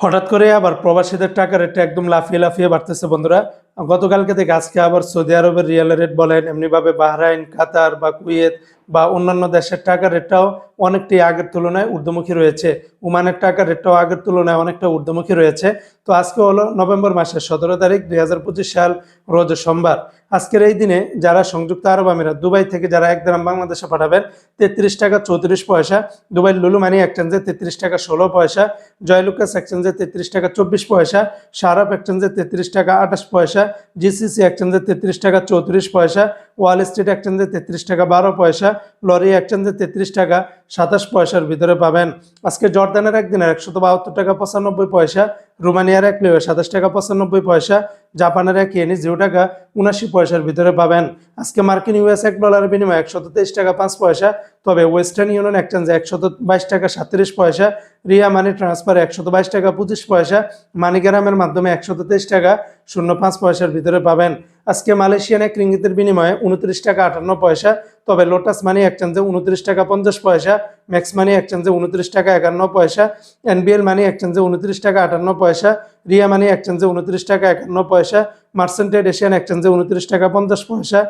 হঠাৎ করে আবার প্রবাসীদের টাকার রেটটা একদম লাফিয়ে লাফিয়ে বাড়তেছে বন্ধুরা। গতকালকে থেকে আজকে আবার সৌদি আরবের রিয়াল রেট বলেন, এমনিভাবে বাহরাইন, কাতার বা কুয়েত বা অন্যান্য দেশের টাকার রেটটাও অনেকটাই আগের তুলনায় ঊর্ধ্বমুখী রয়েছে। ওমানের টাকার রেটটাও আগের তুলনায় অনেকটা ঊর্ধ্বমুখী রয়েছে। তো আজকে হলো নভেম্বর মাসের সতেরো তারিখ দুই হাজার পঁচিশ সাল, রোজ সোমবার। আজকের এই দিনে যারা সংযুক্ত আরব আমিরাত, দুবাই থেকে যারা এক গ্রাম বাংলাদেশে পাঠাবেন, তেত্রিশ টাকা চৌত্রিশ পয়সা, দুবাই লুলু মানি এক্সচেঞ্জে তেত্রিশ টাকা ষোলো পয়সা, জয়লুকাস এক্সচেঞ্জে তেত্রিশ টাকা চব্বিশ পয়সা সারাপ এক্সচেঞ্জে তেত্রিশ টাকা আঠাশ পয়সা জিসিসি চান্দে তেত্রিশ টাকা চৌত্রিশ পয়সা ওয়াল স্ট্রিট এক এক্সচেঞ্জে তেত্রিশ টাকা বারো পয়সা লরি এক চান্দে তেত্রিশ টাকা সাতাশ পয়সার ভিতরে পাবেন। আজকে জর্দানের একদিনের একশত বাহাত্তর টাকা পঁচানব্বই পয়সা রোমানিয়ার এক লিও সাতাশ টাকা পঁচানব্বই পয়সা, জাপানের এক ইয়েনি জিরো টাকা উনাশি পয়সার ভিতরে পাবেন। আজকে মার্কিন ইউএস এক ডলার বিনিময় একশো তেইশ টাকা পাঁচ পয়সা, তবে ওয়েস্টার্ন ইউনিয়ন এক্সচেঞ্জে একশত বাইশ টাকা সাতত্রিশ পয়সা, রিয়া মানি ট্রান্সফার একশত বাইশ টাকা পঁচিশ পয়সা, মানিগ্রামের মাধ্যমে একশো তেইশ টাকা শূন্য পাঁচ পয়সার ভিতরে পাবেন। আজকে মালয়েশিয়ান এক রিঙ্গিতের বিনিময়ে উনত্রিশ টাকা আটান্ন পয়সা, তবে লোটাস মানি এক্সচেঞ্জে উনত্রিশ টাকা পঞ্চাশ পয়সা ম্যাক্স মানি এক্সচেঞ্জে উনত্রিশ টাকা একান্ন পয়সা এনবিএল মানি এক্সচেঞ্জে উনত্রিশ টাকা আটান্ন পয়সা রিয়া মানি এক্সচেঞ্জে উনত্রিশ টাকা একান্ন পয়সা মার্সেন্টেড এশিয়ান এক্সচেঞ্জে উনত্রিশ টাকা পঞ্চাশ পয়সা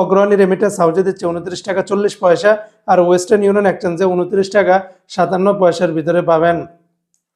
অগ্রণী রেমিটেন্স হাউজে দিচ্ছে উনত্রিশ টাকা চল্লিশ পয়সা, আর ওয়েস্টার্ন ইউনিয়ন এক্সচেঞ্জে উনত্রিশ টাকা সাতান্ন পয়সার ভিতরে পাবেন।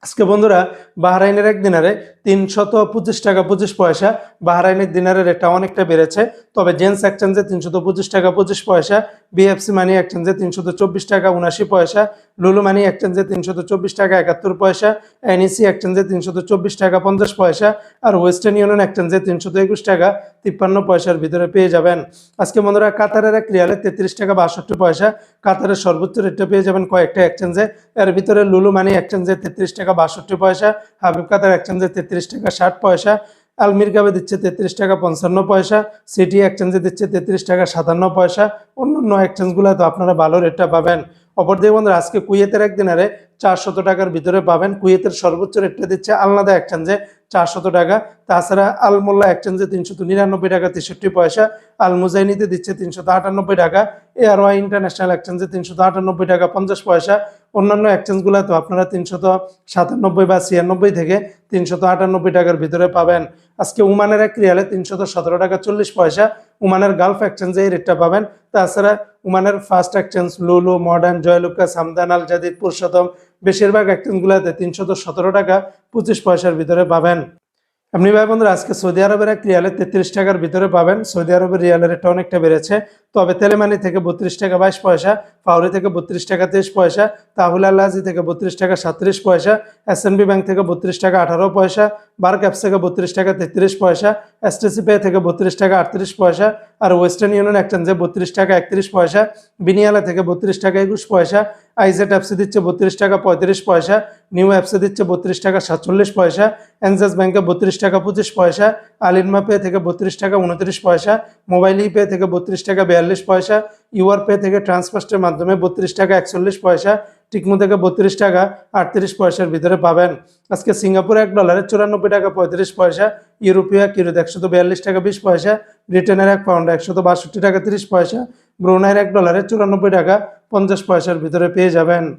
আজকে বন্ধুরা, বাহরাইনের এক দিনারে তিনশত পঁচিশ টাকা পঁচিশ পয়সা, বাহরাইনের দিনারের রেটটা অনেকটা বেড়েছে, তবে জেন্স একচেঞ্জে তিনশত পঁচিশ টাকা পঁচিশ পয়সা, বিএফসি মানি একচেঞ্জে তিনশত চব্বিশ টাকা উনাশি পয়সা লুলু মানি এক্সচেঞ্জে তিনশত চব্বিশ টাকা, একাত্তর পয়সা এনইসি এক্সচেঞ্জে তিনশত চব্বিশ টাকা, পঞ্চাশ পয়সা, আর ওয়েস্টার্ন ইউনিয়ন এক্সচেঞ্জে তিনশত একুশ টাকা, তিপ্পান্ন পয়সার ভিতরে পেয়ে যাবেন। আজকে বন্ধুরা, কাতারের এক রিয়ালে তেত্রিশ টাকা বাষট্টি পয়সা, কাতারের সর্বোচ্চ রেটটা পেয়ে যাবেন কয়েকটা এক্সচেঞ্জে এর ভিতরে লুলু মানি এক্সচেঞ্জে তেত্রিশ টাকা বাষট্টি পয়সা, হাবিব কাতার এক্সচেঞ্জে তেত্রিশ টাকা ষাট পয়সা আলমির গাবে দিচ্ছে তেত্রিশ টাকা পঞ্চান্ন পয়সা সিটি এক্সচেঞ্জে দিচ্ছে তেত্রিশ টাকা সাতান্ন পয়সা। অন্যান্য এক্সচেঞ্জগুলো তো আপনারা ভালো রেটটা পাবেন। অপরদিকে বন্ধুরা, আজকে কুয়েতের এক দিনারে চারশত টাকার ভিতরে পাবেন। কুয়েতের সর্বোচ্চ রেটটা দিচ্ছে আলনাদা এক্সচেঞ্জে চারশত টাকা। তাছাড়া আলমোল্লা এক্সচেঞ্জে তিনশত নিরানব্বই টাকা, তেষট্টি পয়সা। আল মুজাইনিতে দিচ্ছে তিনশত আটানব্বই টাকা। এআরওয়াই ইন্টারন্যাশনাল এক্সচেঞ্জে তিনশত আটানব্বই টাকা, পঞ্চাশ পয়সা। অন্যান্য এক্সচেঞ্জগুলো তো আপনারা তিনশত সাতানব্বই বা ছিয়ানব্বই থেকে তিনশত আটানব্বই টাকার ভিতরে পাবেন। আজকে উমানের এক রিয়ালে তিনশত সতেরো টাকা, চল্লিশ পয়সা। উমানের গালফ এক্সচেঞ্জে এই রেটটা পাবেন। তাছাড়া উমানের ফার্স্ট অ্যাকচেন্স লুলু মডার্ন জয়লুকা, সামদান আল জাদিদ পুরুষোত্তম, বেশিরভাগ এক্সচেঞ্জগুলোতে তিনশত সতেরো টাকা পঁচিশ পয়সার ভিতরে পাবেন। আপনি ভাই বন্ধুরা, আজকে সৌদি আরবের এক রিয়ালে তেত্রিশ টাকার ভিতরে পাবেন। সৌদি আরবের রিয়ালের রেটটা অনেকটা বেড়েছে। তবে তেলেমানি থেকে বত্রিশ টাকা বাইশ পয়সা ফাউরি থেকে বত্রিশ টাকা তেইশ পয়সা, তাহুল আল্লাহি থেকে বত্রিশ টাকা সাতত্রিশ পয়সা, এস ব্যাংক থেকে বত্রিশ টাকা আঠারো পয়সা বার ক্যাপস থেকে বত্রিশ টাকা তেত্রিশ পয়সা এসটিসি পে থেকে বত্রিশ টাকা আটত্রিশ পয়সা আর ওয়েস্টার্ন ইউনিয়ন এক্সচেঞ্জে বত্রিশ টাকা একত্রিশ পয়সা, বিনিয়ালা থেকে বত্রিশ টাকা একুশ পয়সা আইজেট অ্যাপসে দিচ্ছে বত্রিশ টাকা পঁয়ত্রিশ পয়সা নিউ অ্যাপসে দিচ্ছে বত্রিশ টাকা সাতচল্লিশ পয়সা এনজেস ব্যাংকে বত্রিশ টাকা পঁচিশ পয়সা আলিনমা পে থেকে বত্রিশ টাকা উনত্রিশ পয়সা মোবাইল ই পে থেকে বত্রিশ টাকা বিয়াল্লিশ পয়সা ইউআর পে থেকে ট্রান্সফার্স্টের মাধ্যমে বত্রিশ টাকা একচল্লিশ পয়সা টিকমো থেকে বত্রিশ টাকা আটত্রিশ পয়সার ভিতরে পাবেন। আজকে সিঙ্গাপুর এক ডলারে চুরানব্বই টাকা পঁয়ত্রিশ পয়সা ইউরোপীয় এক ইউরোতে একশত বিয়াল্লিশ টাকা বিশ পয়সা ব্রিটেনের এক পাউন্ড একশত বাষট্টি টাকা তিরিশ পয়সা ব্রুনাইয়ের এক ডলারে চুরানব্বই টাকা পঞ্চাশ পয়সার ভিতরে পেয়ে যাবেন।